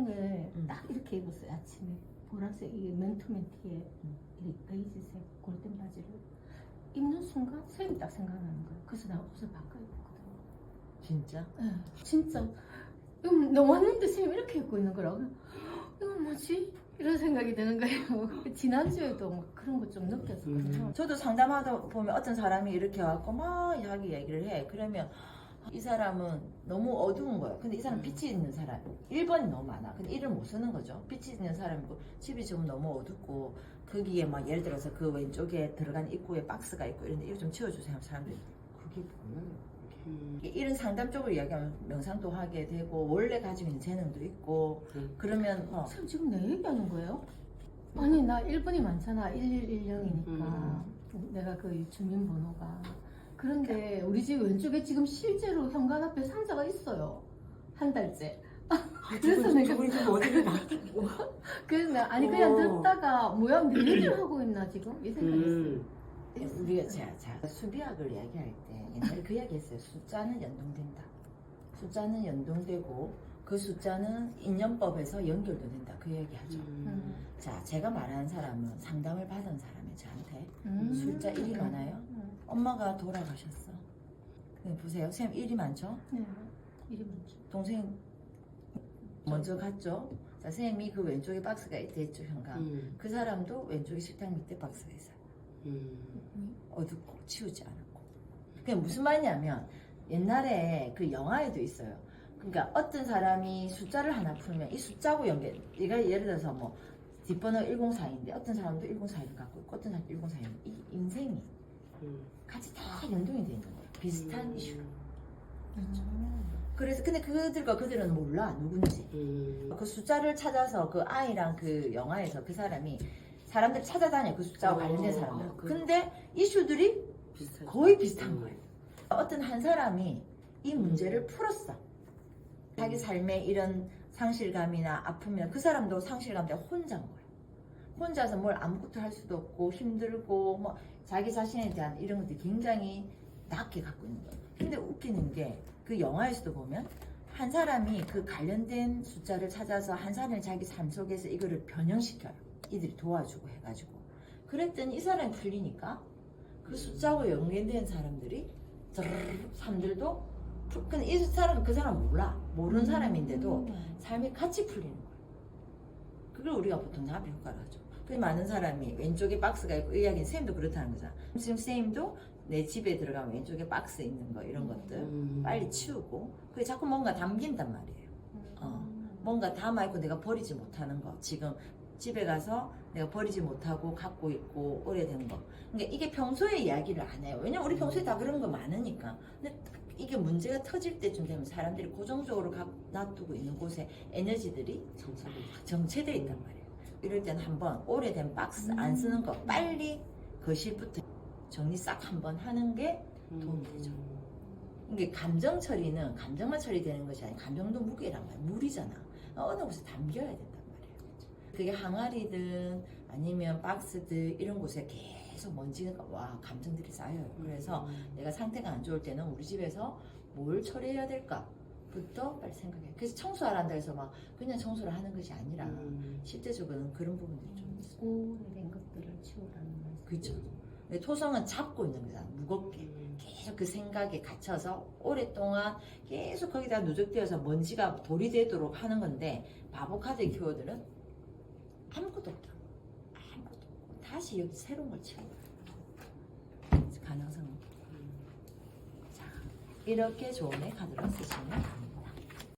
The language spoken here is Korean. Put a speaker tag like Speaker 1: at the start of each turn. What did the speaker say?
Speaker 1: 오늘
Speaker 2: 음.
Speaker 1: 딱 이렇게 입었어요 아침에 보라색 이 맨투맨 티에
Speaker 2: 음.
Speaker 1: 이 베이지색 골든 바지를 입는 순간 쌤이 딱 생각나는 거예요 그래서 나 옷을 바꿔 입었거든요
Speaker 2: 진짜?
Speaker 1: 네, 진짜 이거 너무 왔는데 쌤이 이렇게 입고 있는 거라고 이건 뭐지? 이런 생각이 드는 거예요 지난주에도 막 그런 거 좀 느꼈었거든요
Speaker 2: 음. 저도 상담하다 보면 어떤 사람이 이렇게 와갖고 막 자기 얘기를 해. 그러면 이 사람은 너무 어두운 거예요. 근데 이 사람
Speaker 3: 음.
Speaker 2: 빛이 있는 사람. 1번이 너무 많아. 근데 이를 못 쓰는 거죠. 빛이 있는 사람이고 집이 지금 너무 어둡고 거기에 막 예를 들어서 그 왼쪽에 들어간 입구에 박스가 있고 이런데 이거 좀 치워주세요 사람들이 그게?
Speaker 3: 음.
Speaker 2: 이런 상담 쪽으로 이야기하면 명상도 하게 되고 원래 가지고 있는 재능도 있고
Speaker 3: 음.
Speaker 2: 그러면 어,
Speaker 1: 쌤 지금 내 얘기하는 거예요? 아니 나 1번이 많잖아 1110이니까
Speaker 2: 음.
Speaker 1: 내가 그 주민번호가 그런데 우리 집 왼쪽에 지금 실제로 현관 앞에 상자가 있어요 한 달째 그래서 내가
Speaker 3: 우리 좀 어디를 맡기고.
Speaker 1: 그래서 내가 아니 그냥
Speaker 3: 오.
Speaker 1: 듣다가 뭐야 내 얘기를 하고 있나 지금 이 생각했어요
Speaker 3: 음.
Speaker 2: 우리가 자, 자 수비학을 이야기할 때 옛날에 그 이야기 했어요. 숫자는 연동된다. 숫자는 연동되고 그 숫자는 인연법에서 연결도 된다. 그 이야기 하죠.
Speaker 1: 음.
Speaker 2: 자, 제가 말하는 사람은 상담을 받은 사람이 저한테
Speaker 1: 음.
Speaker 2: 숫자 1이 많아요.
Speaker 1: 음.
Speaker 2: 엄마가 돌아가셨어. 근데 보세요. 쌤 1이 많죠?
Speaker 1: 네 이리 먼저
Speaker 2: 동생 먼저 갔죠? 자, 쌤이 그 왼쪽에 박스가 있댔죠, 현관.
Speaker 3: 음.
Speaker 2: 그 사람도 왼쪽에 식탁 밑에 박스가 있어요.
Speaker 3: 음.
Speaker 2: 어둡고 치우지 않았고. 그게 무슨 말이냐면 옛날에 그 영화에도 있어요. 그러니까 어떤 사람이 숫자를 하나 풀면 이 숫자하고 연결. 얘가 예를 들어서 뭐 뒷번호 104인데 어떤 사람도 104를 갖고 있고 어떤 사람도 104인. 이 인생이
Speaker 3: 음.
Speaker 2: 같이 다 연동이 돼 있는 거예요. 비슷한 이슈.
Speaker 1: 음.
Speaker 2: 그래서 근데 그들과 그들은 몰라 누군지.
Speaker 3: 음.
Speaker 2: 그 숫자를 찾아서 그 아이랑 그 영화에서 그 사람이 사람들 찾아다녀 그 숫자와
Speaker 3: 어,
Speaker 2: 관련된 사람들.
Speaker 3: 아, 그-
Speaker 2: 근데 이슈들이
Speaker 3: 비슷하죠.
Speaker 2: 거의 비슷한
Speaker 3: 음.
Speaker 2: 거예요. 어떤 한 사람이 이 문제를 풀었어. 자기 삶에 이런 상실감이나 아픔이나 그 사람도 상실감 때문에 혼자인 거예요. 혼자서 뭘 아무것도 할 수도 없고 힘들고 뭐 자기 자신에 대한 이런 것들이 굉장히 낮게 갖고 있는 거예요. 근데 웃기는 게 그 영화에서도 보면 한 사람이 그 관련된 숫자를 찾아서 한 사람이 자기 삶 속에서 이거를 변형시켜요. 이들이 도와주고 해가지고. 그랬더니 이 사람이 풀리니까 그 숫자하고 연관된 사람들이 저르르 사람들도 풀- 근데 이 사람은 그 사람 몰라 모르는 사람인데도
Speaker 1: 음.
Speaker 2: 삶이 같이 풀리는 거야. 그걸 우리가 보통 나비 효과를 하죠. 그 많은 사람이 왼쪽에 박스가 있고 이 이야기는 쌤도 그렇다는 거잖아. 지금 쌤도 내 집에 들어가면 왼쪽에 박스 있는 거 이런 것들
Speaker 3: 음.
Speaker 2: 빨리 치우고 그게 자꾸 뭔가 담긴단 말이에요. 어. 뭔가 담아있고 내가 버리지 못하는 거 지금 집에 가서 내가 버리지 못하고 갖고 있고 오래된 거 그러니까 이게 평소에 이야기를 안 해요 왜냐면 우리 평소에 다 그런 거 많으니까 근데 이게 문제가 터질 때쯤 되면 사람들이 고정적으로 가- 놔두고 있는 곳에 에너지들이. 정체되어 있단 말이에요 이럴 때는 한번 오래된 박스 안 쓰는 거 빨리 거실부터 정리 싹 한번 하는 게 도움이 되죠. 이게 감정 처리는 감정만 처리되는 것이 아니라 감정도 무게란 말이야. 물이잖아. 어느 곳에 담겨야 말이에요. 그게 항아리든 아니면 박스든 이런 곳에 계속 먼지가 와 감정들이 쌓여요. 그래서 내가 상태가 안 좋을 때는 우리 집에서 뭘 처리해야 될까 부터 빨리 생각해. 그래서 청소하란다 해서 막 그냥 청소를 하는 것이 아니라
Speaker 3: 음.
Speaker 2: 실제적으로는 그런 부분들이 좀 있어.
Speaker 1: 오래된 것들을 치우라는 말씀.
Speaker 2: 근데 토성은 잡고 있는 거잖아. 무겁게. 계속 그 생각에 갇혀서 오랫동안 계속 거기다 누적되어서 먼지가 돌이 되도록 하는 건데 바보 카드 키워드는 아무것도 없다. 아무것도 없고 다시 여기 새로운 걸 채워. 가능성은. 자, 이렇게 좋은 애 카드를 쓰시면.